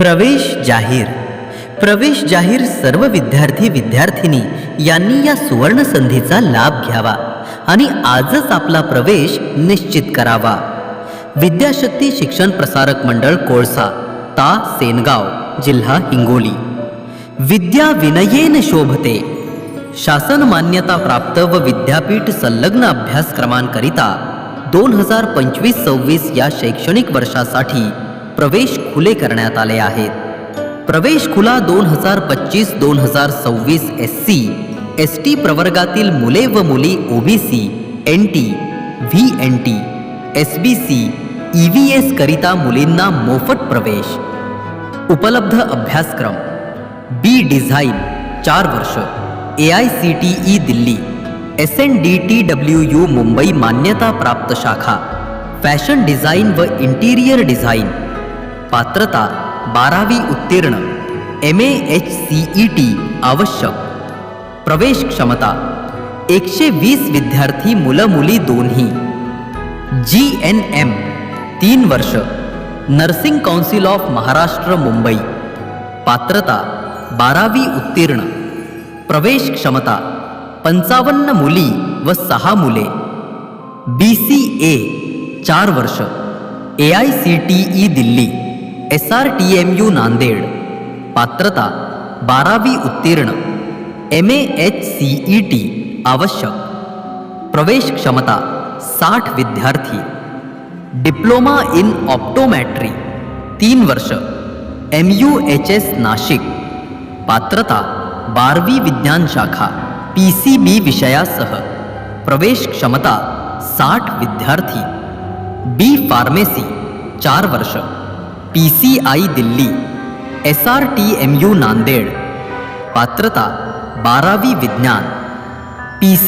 प्रवेश जाहीर. प्रवेश जाहीर सर्व विद्यार्थी विद्यार्थिनी यांनी या सुवर्ण संधीचा लाभ घ्यावा आणि आजच आपला प्रवेश निश्चित करावा. विद्याशक्ती शिक्षण प्रसारक मंडळ कोळसा ता सेनगाव जिल्हा हिंगोली. विद्या विनयेन शोभते. शासन मान्यता प्राप्त व विद्यापीठ संलग्न अभ्यासक्रमांकरिता दोन हजार पंचवीस सव्वीस या शैक्षणिक वर्षासाठी प्रवेश खुले करण्यात आले आहेत. प्रवेश खुला दोन हजार पच्चीस दोन हजार सव्वीस एस सी एस टी प्रवर्गातील मुले व मुली OBC N T V N T S B C E V S करिता मुलींना मोफत प्रवेश. उपलब्ध अभ्यासक्रम. बी डिझाईन चार वर्ष. A I C T E Delhi. S N D T W U Mumbai मान्यता प्राप्त शाखा. फॅशन डिझाईन व इंटिरियर डिझाईन. पात्रता बारावी उत्तीर्ण M A H C E T आवश्यक. प्रवेश क्षमता एकशे वीस विद्यार्थी मुलं मुली दोन्ही. जी एन एम तीन वर्ष nursing council of Maharashtra Mumbai. पात्रता बारावी उत्तीर्ण. प्रवेश क्षमता पंचावन्न मुली व सहा मुले. बी सी ए चार वर्ष. A I C T E Delhi. S R T M U Nanded. पात्रता, बारावी उत्तीर्ण. M A H C E T आवश्यक. प्रवेश क्षमता, साठ विद्यार्थी. डिप्लोमा इन ऑप्टोमॅट्री, तीन वर्ष. M U H S Nashik. पात्रता, बारवी विज्ञान शाखा पी सी बी विषयासह. प्रवेश क्षमता, साठ विद्यार्थी. बी फार्मेसी चार वर्ष. P C I Delhi S R T M U Nanded. पात्रता बारावी विज्ञान. पी